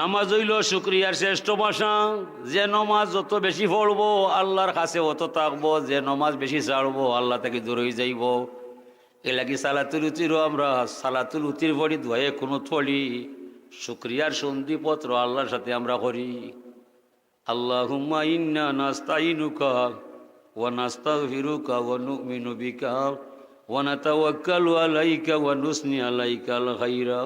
নামাজ হইল, শুক্রিয়ার শ্রেষ্ঠ ভাষা। যে নমাজ যত বেশি পড়ব, আল্লাহর কাছে অত থাকব, যে নমাজ বেশি ছাড়বো, আল্লাহ থেকে দূর যাইব। এলাকি সালাতুল উতিরও আমরা সালাতুল উতির পড়ি ধুয়ে কোনো থলি শুক্রিয়ার সন্ধিপত্র আল্লাহর সাথে আমরা করি। আল্লাহুম্মা ইন্না নাস্তাইনুকা ওয়া নাস্তাগফিরুকা ওয়া নু'মিনু বিকা ওয়া নাতাওয়াক্কালু আলাইকা ওয়া নুসনি আলাইকাল খাইরা।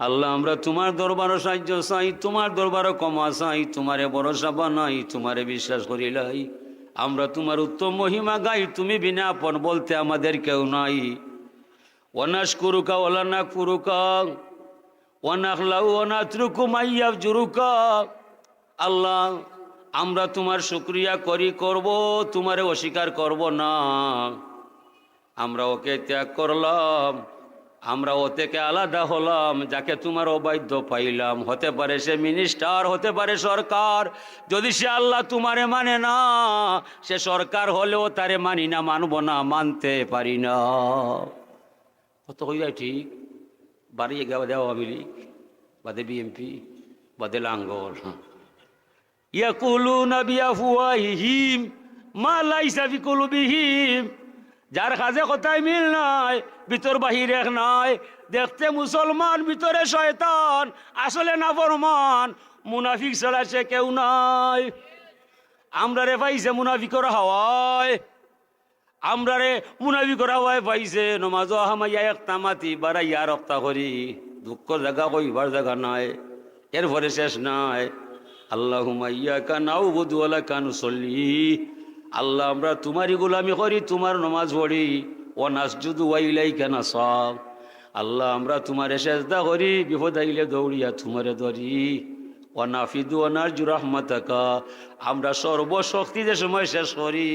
আল্লাহ, আমরা তোমার দরবারও সাহায্য চাই, তোমার দরবারও কমা চাই, তোমারে ভরসা বানাই, তোমারে বিশ্বাস করিলাই আমরা তোমার উত্তম মহিমা গাই, তুমি বিনা আপন বলতে আমাদের কেউ নাই। ওনাস কুরুকা ওলা না কুরুকা ওনাখলাউ ওনাত্রুকু মাইয়াব জুরুকা আল্লাহ, আমরা তোমার শুক্রিয়া করি করব, তোমারে অস্বীকার করব না। আমরা ওকে ত্যাগ করলাম। আমরা ও থেকে আলাদা হলাম, যাকে তোমার অবাধ্য পাইলাম। হতে পারে সে মিনিস্টার হতে পারে সরকার। যদি সে আল্লাহ তোমারে মানে না, সে সরকার হলেও তারে মানি না, মানব না, মানতে পারি না। কত যায় ঠিক? বাড়ি গেওয়া দেওয়া আওয়ামী লীগ, বাদে বিএমপি বাদে লাঙ্গল। হুম ইয়া কুলু ইয়াকুলুনা বিআফওয়াহিহিম মা লাইসা ফি কুলুবিহিম যার কাজে কথায় মিল নাই, ভিতর বাহির এক নাই। দেখতে মুসলমান, ভিতরে শয়তান, আসলে না ফরমান মুনাফিক সে কেউ নাই। আমরা রে পাইছে মুনাফিকর হাওয়ায়। আমরা রে মুনাফিকর হাওয়ায় পাইছে। নমাজ হামাইয়া এক তামাতি বাড়াইয়া রক্তা করি। দুঃখ জায়গা কইবার জায়গা নাই। এরপরে শেষ নাই। আল্লাহ ইয়া কানাও বধুয়ালা কানু চল্লি আল্লাহ, আমরা তোমারই গোলামি করি, তোমার নমাজ পড়ি। ও নাসজুদু ওয়াইলাই কেন সব আল্লাহ, আমরা তোমার সেজদা করি, বিপদ আইলে দৌড়িয়া তোমারে ধরি। ও নাফিদু অনার জুরাহমাতাকা আমরা সর্বশক্তি যে সময় শেষ করি,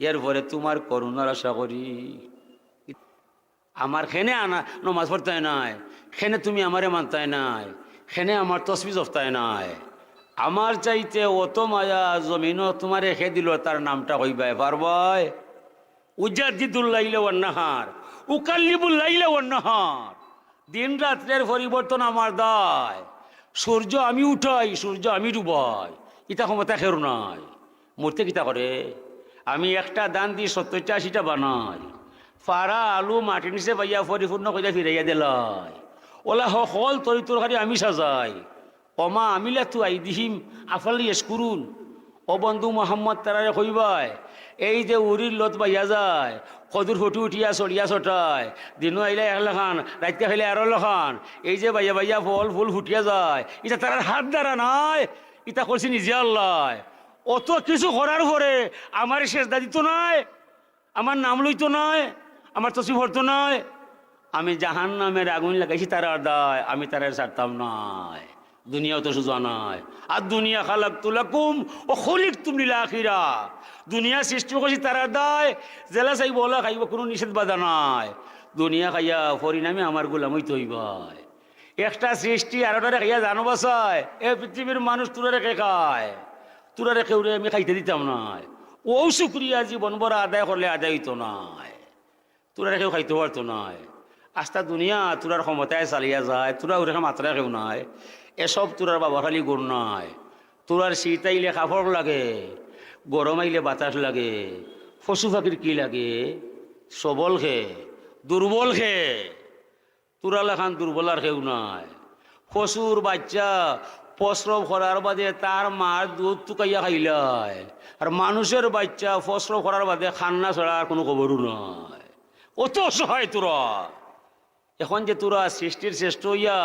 এরপরে তোমার করুণার আশা করি। আমার খেনে আনা, নমাজ পড়তে নাই। খেনে তুমি আমারে মানতায় নাই। খেনে আমার তসবি জফতায় নাই। আমার চাইতে অত মায়া জমিনও তোমার রেখে দিল, তার নামটা কইবাই পারবাই উজ্জাদিদুল্লাইলে ওয়ান্নাহার উকাল্লিবুল্লাইলে ওয়ান্নাহার দিন রাত্রের পরিবর্তন আমার দায়। সূর্য আমি উঠাই, সূর্য আমি ডুবাই। ইটা ক্ষমতা খের নাই। মূর্তি কিতা করে? আমি একটা দান দিয়ে সত্তরটা, আশিটা বানাই। ফাড়া, আলু, মাটি নিচে পাইয়া পরিপূর্ণ কইয়া ফিরাইয়া দিলাই। ওলা সকল তরি তরকারি আমি সাজাই। অমা আমিলা তু আই দিহিম আফালি করুন ও বন্ধু মোহাম্মদ তারারে কইবাই এই যে উরির লত বাইয়া যায়, কদুর ফটু উঠিয়া চড়িয়া চটায় দিনও আইলে এক লেখান রাইতে খাইলে আরও লেখান, এই যে বাইয়া বাইয়া ফল ফুল ফুটিয়া যায় এটা তার হাত দ্বারা নাই ইটা করছি নিজে আল্লাহ। অত কিছু করার পরে আমার শেষ দিত নাই আমার নাম লইতো নয় আমার তসি ভরতো নয় আমি জাহান নামের আগুন লাগাইছি তার দায়, আমি তারা ছাড়তাম নয় দুনিয়াও তো সুজা নয় আর দুনিয়া খালাক তুলাকুম ও খলিক তুমি আখিরা। দুনিয়া সৃষ্টি করছি তারা দায়, জেলা চাইব, ওলা খাইব, কোনো নিষেধ বাধা নাই। দুনিয়া খাইয়া পরিণামে আমার গোলামই তৈবাই একটা সৃষ্টি আরোটারে খাইয়া জানো বাসায় এ পৃথিবীর মানুষ তুরা রেখে খায়? তুরা রেখে উড়ে আমি খাইতে দিতাম নাই। ও শুক্রিয়া, জীবন বড় আদায় করলে আদায় হইতো নাই। তোরা রেখেও খাইতে পারতো নাই। আস্তা দুনিয়া তোরার ক্ষমতায় চালিয়া যায়, তোরা ওরেখে মাত্রা কেউ নাই। এসব তোরার বাবা খালি গুণ নাই তোরার শীত আইলে কাপড় লাগে, গরম আইলে বাতাস লাগে, পশু পাখির কি লাগে? সবল খে দুর্বল খে তোরা লেখান দুর্বল আর খেউ নাই পশুর বাচ্চা প্রস্রব করার বাদে তার মার দুধ টুকাইয়া খাইলাই আর মানুষের বাচ্চা প্রস্রব করার বাদে খান্না ছাড়া আর কোনো খবরও নয়। অত অসহায় তোরা। এখন যে তোরা সৃষ্টির শ্রেষ্ঠ ইয়া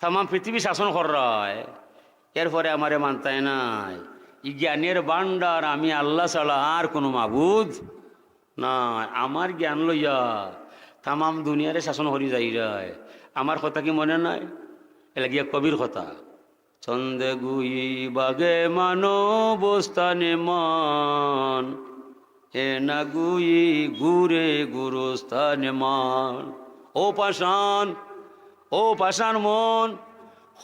তামাম পৃথিবী শাসন করায় এরপরে আমারে মানতায় নাই। ই জ্ঞানের বান্ডার আমি আল্লাহ ছাড়া আর কোনো মাবুদ না আমার জ্ঞান লইয়া তামাম দুনিয়ারে শাসন করি যাই যায় আমার কথা কি মনে নাই? এলা গিয়া কবির কথা। ছন্দে গুই বাগে মানো বস্তানে মান। হে না গুই গুরে গুরুস্থানে মান। ও পাশান ও পাশান মন,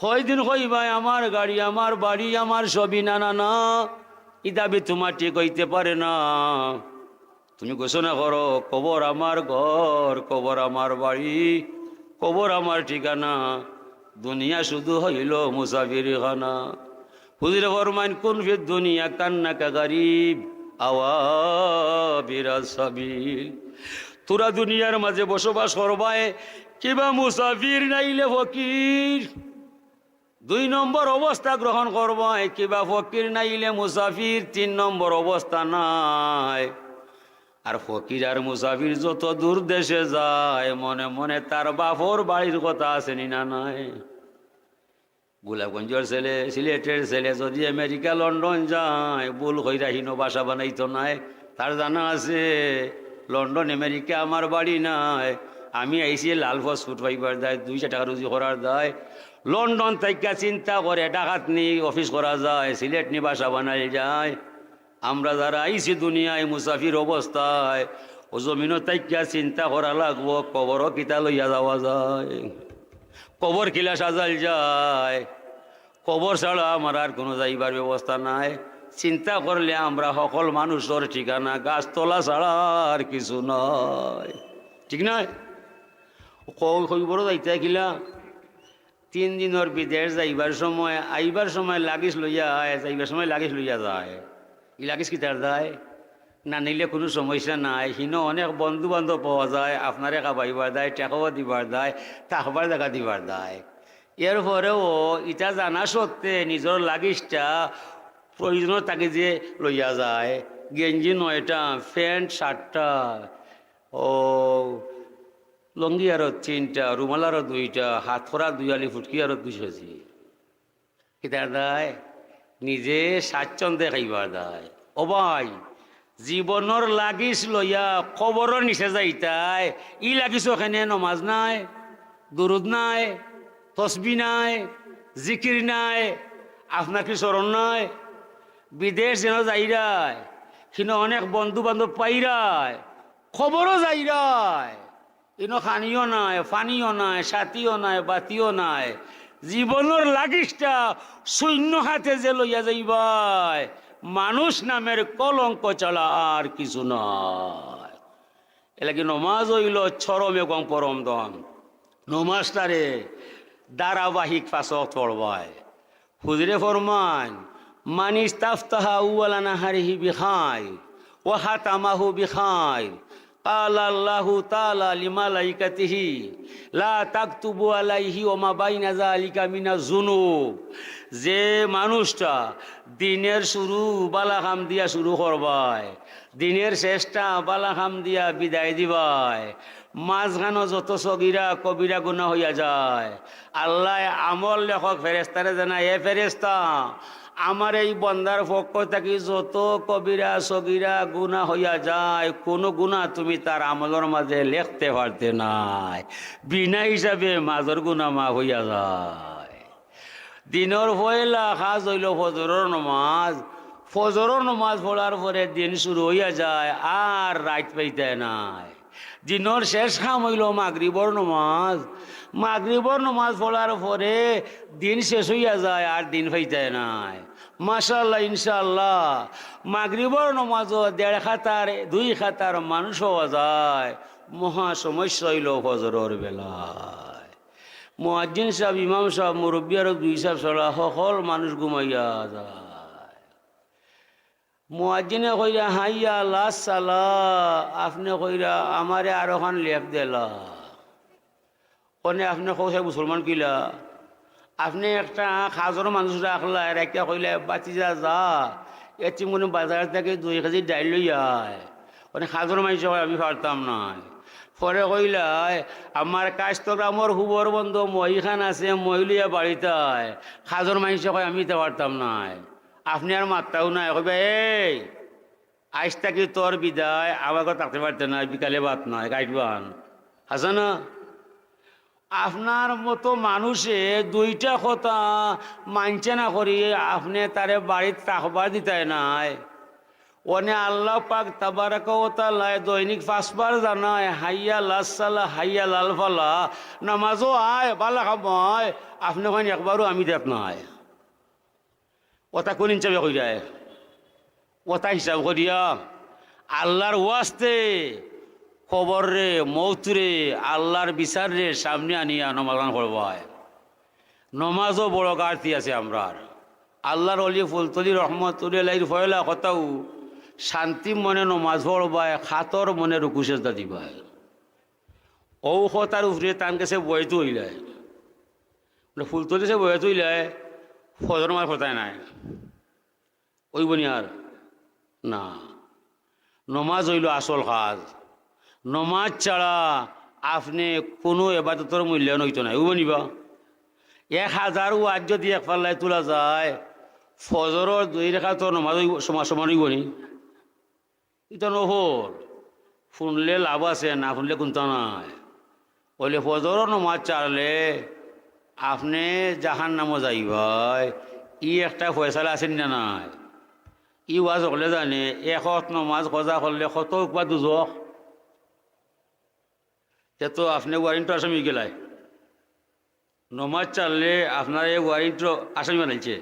কয়দিন ভাই আমার গাড়ি, আমার বাড়ি, আমার সবই না না না, ই দাবি তোমার ঠিক হইতে পারে না। তুমি ঘোষণা করো, কবর আমার ঘর, কবর আমার বাড়ি, কবর আমার ঠিকানা, দুনিয়া শুধু হইল মুসাফির খানা হুজুরে ফরমান কোন ফির দুনিয়া কান্না কা গরিব, আওয়াবিরা সাবিল। তোরা দুনিয়ার মাঝে বসবাস করবায় কিবা মুসাফির নাইলে ফকির? দুই নম্বর অবস্থা গ্রহণ করবায় কিবা ফকির নাইলে মুসাফির? তিন নম্বর অবস্থা নাই। আর ফকির আর মুসাফির যত দূর দেশে যায়, মনে মনে তার বাপর বাড়ির কথা আসেনি না নাই? গোলাপগঞ্জের ছেলে, সিলেটের ছেলে যদি আমেরিকা, লন্ডন যায়, ভুল হইরা হীন বাসা বানাইতো নাই, তার জানা আছে, লন্ডন, আমেরিকা আমার বাড়ি নাই। আমি আইসি লাল ফস ফুট পাইবার দেয় দুইশো টাকা রুজি করার দেয় লন্ডন থেকে চিন্তা করে ডাকাত নি অফিস করা যায় সিলেট নি বাসা বানাই যায়। আমরা যারা আইসি দুনিয়ায়, মুসাফির অবস্থায়, ও জমিনও তাইকা চিন্তা করা লাগবো, কবরও কিতা লইয়া যাওয়া যায়। কবর কিলা সাজাল যায়। কবর ছাড়া আমার আর কোনো যাইবার ব্যবস্থা নাই। চিন্তা করলে আমরা সকল মানুষের ঠিকানা, গাছতলা ছাড়া আর কিছু নয় ঠিক নয় কইবর যাইতে কিলা তিন দিনের বিদেশ যাইবার সময়, আইবার সময় লাগিস লইয়া আয় যাইবার সময় লাগিস লইয়া যায়। ই লাগিস কি তার যায়? না নিলে কোনো সমস্যা নাই। হিনো অনেক বন্ধু বান্ধব পাওয়া যায় আপনারে খাবাইবার দেয় টেকাও দিবার দেয় থাকবার দেখা দিবার দেয় এর পরেও ইটা জানা সত্ত্বে নিজের লাগিসটা প্রয়োজন তাকে যে লইয়া যায়। গেঞ্জি, নয়টা প্যান্ট শার্টটা ও লঙ্গি আরও তিনটা, রুমাল আরও দুইটা, হাত খরা দুই আলি ফুটকি আরও দুইশি কিতার দায় নিজে স্বাচ্ছন্দ্যে খাইবার দায় ও ভাই জীবনের লাগিস লইয়া খবরের নিচে যাইতাই ই লাগিস ওখানে নমাজ নাই দুরুদ নাই তসবি নাই জিকির নাই আপনার কি স্মরণ নাই। বিদেশ যেন যাইরায় কিন্তু অনেক বন্ধু বান্ধব পাইরায় খবরও যাইরায় ইনো খানিও নাই, ফানিও নাই সাথীও নাই, বাতিও নাই। জীবনের লাগিসটা শূন্য হাতে যে লইয়া যাইবাই, মানুষ নামের কলঙ্ক চলা আর কিছু নয় এলাকি নমাজ হইল চরম এবং পরম দন নমাজটারে ধারাবাহিক ফাঁসক পড়বায় হুজরে ফরমান মানিস তাফতাহা উওয়ালা নাহারিহি বিখাই, ওয়া হাতামাহু বিখাই। قال الله تعالى لملائكته لا تكتبوا عليه وما بين ذلك من الذنوب যে মানুষটা দিনের শুরু বালাখাম দিয়া শুরু করবায় দিনের শেষটা বালাখাম দিয়া বিদায় দিবায় মাঝখানো যত সগিরা কবিরা গুণা হইয়া যায় আল্লাহ আমল লেখক ফেরেস্তারে জানায় এ ফেরেস্তা আমার এই বন্দার পক্ষ থেকে যত কবিরা, সগিরা গুণা হইয়া যায়, কোনো গুণা তুমি তার আমলের মাঝে লেখতে পারতে নাই। বিনা হিসাবে মাজর গুণা মা হইয়া যায়। দিনের পয়লা খাজ হইল ফজরের নমাজ। ফজরের নমাজ পড়ার পরে দিন শুরু হইয়া যায়, আর রাত পাইতে নাই। দিনের শেষ খাম হইল মাগরিবর নমাজ। মাগরিবর নমাজ পড়ার পরে দিন শেষ হইয়া যায়, আর দিন পাইতে নাই। মাশাল্লাহ ইনশাল্লাহ মাগরিবর নমাজও দেড় খাতার, দুই খাতার মানুষ হওয়া যায়। মহা সমস্যা হইল ফজরের বেলায়। মুয়াজ্জিন সাহেব, ইমাম সাহেব, মুরব্বী আর দুই সাহেব চলা সকল মানুষ ঘুমাইয়া যায়। মুয়াজ্জিনে কইরা, হাইয়া, লাস সালা, আপনি কইরা আমারে আর ওখান লেপ দিলা। ওনে আপনি কৌশে মুসলমান কিলা আপনি একটা খাজর মানুষ রাখলা একটা কইলে বাঁচি যা যা, এটি মনে বাজার থেকে দুই কেজি ডাইল লই আয়। ওনে খাজর মানুষ আমি পারতাম নাই। পরে কইলাই আমার কাস্তগ্রামর হুবর বন্ধু, মহিখান আছে মহিলিয়া বাড়িতে খাজর মানুষ কয়, আমি তো পারতাম নাই। আপনি আর মাত্রাও নাই, কইবা, এই আইস থাকি তোর বিদায়, আমাকে থাকতে পারতে না বিকালে বাত নয় গাইডবান আছে না আপনার মতো মানুষে দুইটা কথা মানছে না করি, আপনি তারে বাড়িতে তাকবার দিতে নাই। ওনে আল্লাহ পাক তাবারাকালায় দৈনিক পাঁচবার জানায়, হাইয়া লাসালা হাইয়া লাল ফালা, নামাজও আয় বালা খাময় আপনি ওখানে একবারও আমি দেখ নাই। ওটা কোন হিসাবে কই যায় ওটা হিসাব করিয়া আল্লাহর ওয়াস্তে খবর রে মৌত রে আল্লাহর বিচার রে সামনে আনিয়া নমাজান করবায় নমাজও বড় কার্তি আছে আমরার। আল্লাহর অলি ফুলতলি রহমতুল্লাহ ফয়লা কথাও শান্তি মনে নমাজ পড়বায়, খাতর মনে রুকু সেজদা দিবায়। ঔ কথার উপরে তান কাছে বইতে হইলায় ফুলতলি সে বইতে হইলায় ফজর মার কথায় নাই। ওই বনি আর না। নমাজ হইল আসল কাজ। নমাজ ছাড়া আপনি কোনো এবাদতর মূল্যায়ন হইতো নাই। ওই বনিবা এক হাজার ওয়াজ যদি এক পাল্লায় তোলা যায়, ফজরের দুই রেখা তো নমাজ সমান সমান হইব নি। এটা নহল। শুনলে লাভ আছে, না শুনলে কোনটা নাই। বলে, ফজরের নমাজ চাড়লে আপনি জাহান নামও যাইবাই। ই একটা ফয়সালা আছে না নাই? ই ওয়াজ হলে জানে এশত নমাজ কজা করলে কত বা দুজক? তে তো আপনি ওয়ারিংটো আসামি গেলাই নমাজ চাললে আপনার এই ওয়ারিংটো আসামি বানাইছে।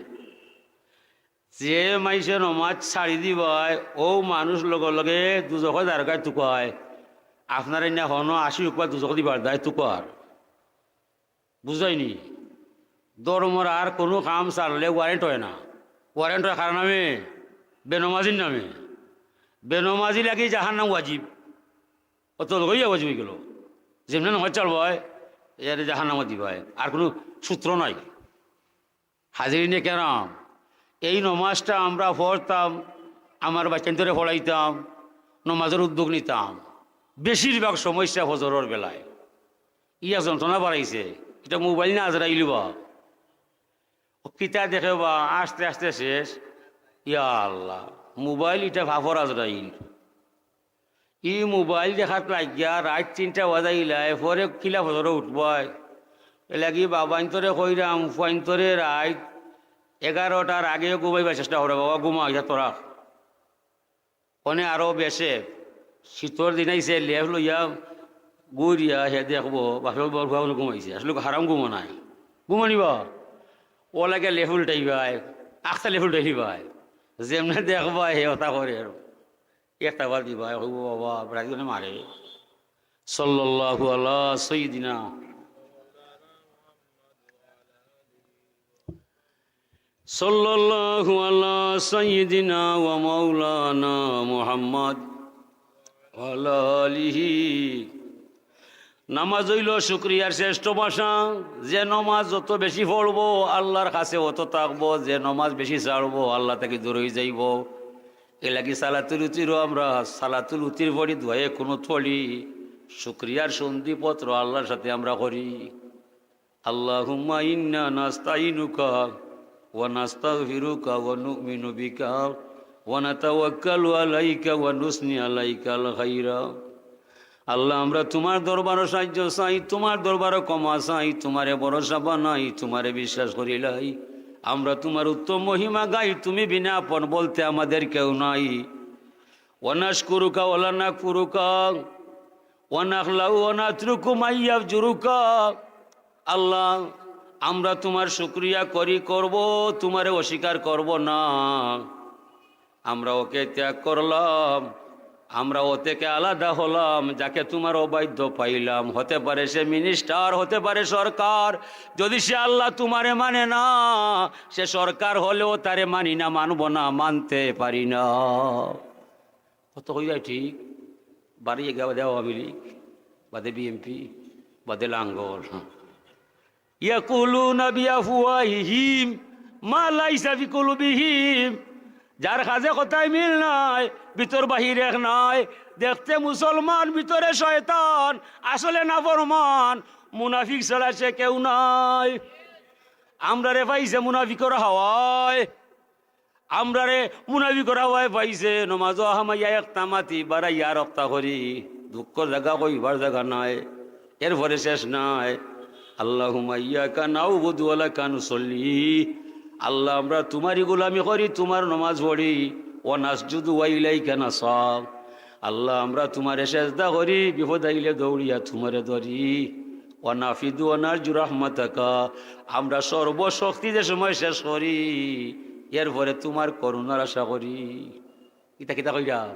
যে মাইছে নমাজ ছাড়ি দিবাই ও মানুষ লগে লগে দুজকে দ্বারকায় তুকায় আপনার এনে হন আশি উকবা দুজক দিবার দায় তুকার বুঝাইনি দরমর আর কোনো কাম চাললে ওয়ারেন্ট হয় না। ওয়ারেন্ট হয় কার নামে? বেনমাজির নামে। বেনমাজি লাগি যাহার নাম ওয়াজিব। অত লগইয়া ওয়াজিব গেল। যেমনি নহয় চালব এর যাহার নামও দিবাই আর কোনো সূত্র নাই। হাজিরিনে কেন? এই নমাজটা আমরা পড়তাম আমার বাচ্চান্তরে পড়াইতাম নমাজের উদ্যোগ নিতাম। বেশিরভাগ সমস্যা ফজরের বেলায়। ইয়া যন্ত্রণা বাড়াইছে এটা মোবাইল না আজরাইলি বা কিতা দেখে বা আস্তে আস্তে শেষ। ইয়া আল্লাহ মোবাইল এটা ভাফর আজরাইল ই মোবাইল দেখাত লাগিয়া রাত তিনটা বাজাইলাই পরে কিলা ফজরে উঠবাই। এলাকি বাবাইন্তরে কইরাম ফুয়াইন্তরে রাত এগারোটার আগে ঘুমাইবার চেষ্টা করে বাবা ঘুমা ইয়া তোরা কনে আরও বেশে শীতর দিনাইছে লেফ লইয়া গুড়িয়া হে দেখব বাপে বরফা ঘুমাইছে আসলে হারাম ঘুমো নাই। ঘুমানিবা ও লাগে লেফ উল্টাইবাই আখটা লেফ উল্টাইবাই যেমনে দেখবা হে ওটা করে আর একটা বার দিবাই হইব বাবা রাজনে মারে। সাল্লাল্লাহু আলা সাইয়্যিদিনা। সাল্লাল্লাহু আলা সাইয়্যিদিনা ওয়া মাওলানা মুহাম্মদ ওয়ালা আলিহি। নামাজ হইল শুক্রিয়ার শ্রেষ্ঠ ভাষা, যে নমাজ যত বেশি পড়ব, আল্লাহর কাছে অত থাকব যে নমাজ বেশি ছাড়বো, আল্লাহ থেকে দূর যাইব। এলাকি সালাতুল উতিরও আমরা সালাতুল উতির পড়ি ধুয়ে কোনো থলি শুক্রিয়ার সন্ধিপত্র আল্লাহর সাথে আমরা করি। আল্লাহুম্মা ইন্না নাস্তাইনুকা ওয়া নাস্তাগফিরুকা ওয়া নু'মিনু বিকা ওয়া নাতাওয়াক্কালু আলাইকা ওয়া নুসনি আলাইকাল খাইরা। আল্লাহ, আমরা তোমার দরবারও সাহায্য চাই, তোমার দরবারও ক্ষমা চাই, তোমারে ভরসা বানাই, তোমারে বিশ্বাস করিলাই। আমরা তোমার উত্তম মহিমা গাই, তুমি বিনা আপন বলতে আমাদের কেউ নাই। ওনাস কুরুকা ওলানা কুরুকা ওনাত্রুকু মাইয়াব জুরুকা আল্লাহ, আমরা তোমার শুক্রিয়া করি, করব, তোমারে অস্বীকার করব না। আমরা ওকে ত্যাগ করলাম। আমরা ও থেকে আলাদা হলাম, যাকে তোমার অবাধ্য পাইলাম। হতে পারে সে মিনিস্টার হতে পারে সরকার। যদি সে আল্লাহ তোমারে মানে না, সে সরকার হলেও তারে মানি না, মানব না, মানতে পারি না। কত যায় ঠিক, বাড়ি গেওয়া দেওয়া আওয়ামী লীগ, বাদে বিএমপি বাদে লাঙ্গল। ইয়াকুলুনা বিআফওয়াহিহিম মা লাইসা ফি কুলুবিহিম যার কাজে কথায় মিল নাই, ভিতর বাহির এক নাই। দেখতে মুসলমান, ভিতরে শয়তান, আসলে না ফরমান মুনাফিক সে কেউ নাই। আমরা রে পাইছে মুনাফিকর হাওয়ায়। আমরা রে মুনাফিকর হাওয়ায় পাইছে নমাজ হামাইয়া এক তামাতি বাড়াইয়া রপ্তা করি। দুঃখর জায়গা কইবার জায়গা নাই, এরপরে শেষ নাই। আল্লাহ হুমাইয়া কানাও বধুয়ালা কানু সল্লি আল্লাহ, আমরা তোমারই গোলামি করি, তোমার নমাজ পড়ি। ও নাসজুদু ওয়াইলাই কেন সব আল্লাহ, আমরা তোমারে সেজদা করি, বিপদ আইলে দৌড়িয়া তোমারে ধরি। ও নাফিদু অনার জুরাহমাতাকা আমরা সর্বশক্তি যে সময় শেষ করি, এরপরে তোমার করুণার আশা করি। ইতা কিতা কইরাম?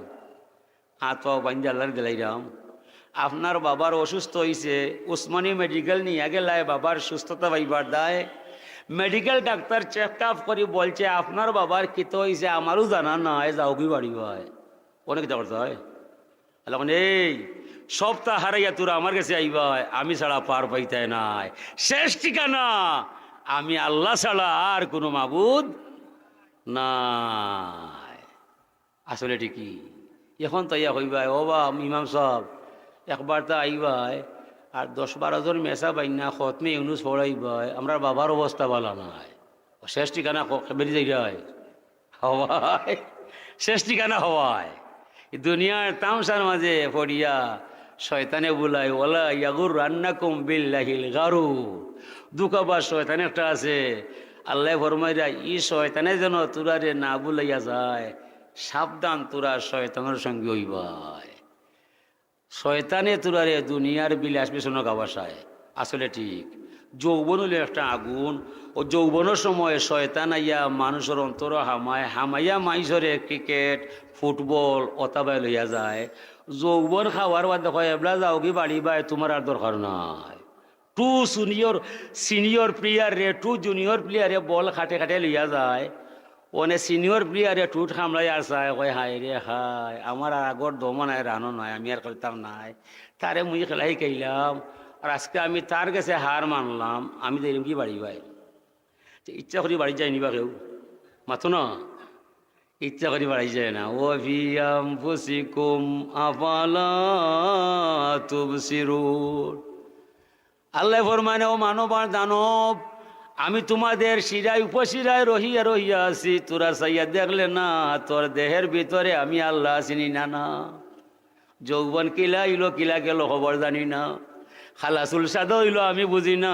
পাও বান্ধে আল্লাহর দিলাইরাম আপনার বাবার অসুস্থ হয়েছে উসমানী মেডিকেল নিয়ে গেলায় বাবার সুস্থতা পাইবার দায়। মেডিকেল ডাক্তার চেক আপ করে, বলছে, আপনার বাবার কি তো হয়েছে আমারও জানা নাই, যাও কি বাড়ি হয় অনেক করতে হয় এখন এই সপ্তাহ হারাইয়া তোরা আমার কাছে আইবাই আমি ছাড়া পার পাইতে নাই। শেষ ঠিকানা, আমি আল্লাহ ছাড়া আর কোনো মাবুদ না আসলে ঠিকই। এখন তো ইয়া হইবাই, ও বা ইমাম সব একবার তো আইবাই আর দশ বারো জন মেসা বাইনা খতমে ইউনুস পড়াইবাই আমরা বাবার অবস্থা ভালো নাই। শেষ ঠিকানা বেরিয়ে যাই যায় হওয়ায় শেষ ঠিকানা হওয়ায় দুনিয়ার তামসার মাঝে পড়িয়া শয়তানে বুলাই ওলা ইয়াগুর রান্না কুম বিল্লাহিল গারু। দুকাবার শয়তান একটা আছে। আল্লাহ ফরমাইরা, ই শয়তানে যেন তুরারে না বুলাইয়া যায়, সাবধান তুরা শয়তানের সঙ্গে হইবাই। শয়তানে তুরারে দুনিয়ার বিলাস পেছনে গাবাসায়। আসলে ঠিক। যৌবন হলে একটা আগুন। ও যৌবনের সময় শয়তান আইয়া মানুষের অন্তর হামায় হামাইয়া মাইসরে ক্রিকেট, ফুটবল অতাবাই লইয়া যায়। যৌবন খাওয়ার বাদ দেখো এবলা যাও কি বাড়ি? বাই, তোমার আর দরকার নাই। টু সিনিয়র সিনিয়র প্লেয়ার রে, টু জুনিয়র প্লেয়ারে বল খাটে খাটে লইয়া যায়। ওনে সিনিয়র প্লেয়ারে টুট খামলাই আর চায় কয় হাই রে হাই আমার আর আগর দমো নাই রানো নাই, আমি আর খেলতাম নাই। তারে মুই খেলাই খাইলাম আর আজকে আমি তার কাছে হার মানলাম, আমি তো কি বাড়ি ভাই ইচ্ছা করি বাড়ি যায়নি বা কেউ? মাথো না? ইচ্ছা করি বাড়ি যায় না। ও ভিয়াম ফুসিকুম আপালা তুবসিরুর আল্লাহ ফরমানে ও মানব আর দানব আমি তোমাদের শিরায় উপশিরায় রহিয়া রহিয়া আছি। তোরা সাইয়া দেখলে না, তোর দেহের ভিতরে আমি আল্লাহ আসিনি না না। যৌবন কিলা ইলো কিলা গেল, খবর জানি না। খালাসুল সাদ হইল, আমি বুঝি না।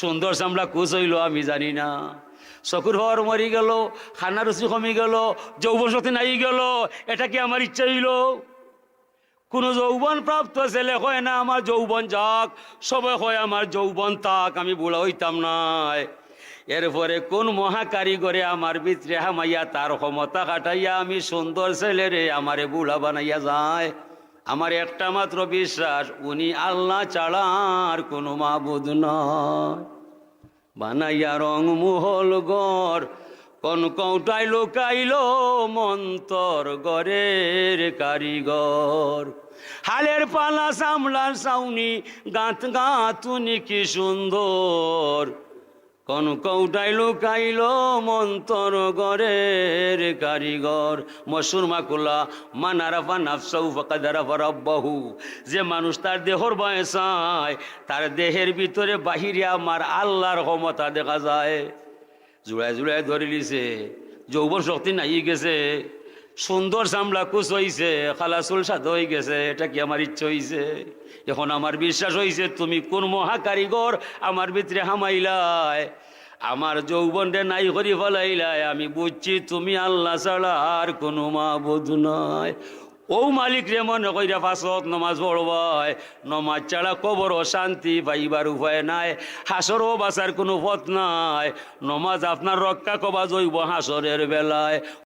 সুন্দর চামড়া কুচ হইল, আমি জানি না। চকুর হওয়ার মরি গেল খানা রুচি কমি গেল যৌবন শক্তি নাই গেল, এটা কি আমার ইচ্ছা হইল? কোনো যৌবন প্রাপ্ত ছেলে হয় না, আমার যৌবন যাক, সবে হয় আমার যৌবন তাক, আমি বুড়া হইতাম নাই। এরপরে কোন মহা কারিগরে আমার ভিতরে হামাইয়া তার ক্ষমতা কাটাইয়া আমি সুন্দর ছেলে রে, আমারে বুড়া বানাইয়া যায়। আমার একটা মাত্র বিশ্বাস, উনি আল্লাহ ছাড়া আর কোনো মাবুদ নয়। বানাইয়া রং মুহল গর কোন কৌটাই লোকাইল মন্তর গরের কারিগর। হালের পালা সামলার সাউনি, গাঁত গাঁতুনি কি সুন্দর। কোন কৌটাই লুকাইল মন্তর গরের কারিগর। মসুর মাকুলা, মানারাফা নাফসাউ ফাকাদারাফা রব্বাহু। যে মানুষ তার দেহর বয়সায় তার দেহের ভিতরে বাহিরে আমার আল্লাহর ক্ষমতা দেখা যায়। জুড়ায় জুড়ায় ধরে লিছে যৌবন শক্তি নাই গেছে। সুন্দর চামড়া কুচ হইছে খালাসুল সাদ হয়ে গেছে, এটা কি আমার ইচ্ছে হইছে? এখন আমার বিশ্বাস হইছে, তুমি কোন মহা কারিগর আমার ভিতরে হামাইলাই আমার যৌবন রে নাই করি ফেলাইলাই আমি বুঝছি তুমি আল্লাহ ছাড়া আর কোনো মা বোধ নয় ও মালিক রে মনে কইরা ফাঁসত নমাজ পড়বাই নমাজ ছাড়া কবর শান্তি পাইবার উপায় নাই হাসরও বাঁচার কোনো পথ নাই। নমাজ আপনার রক্ষা কবা জৈব হাসরের বেলায়।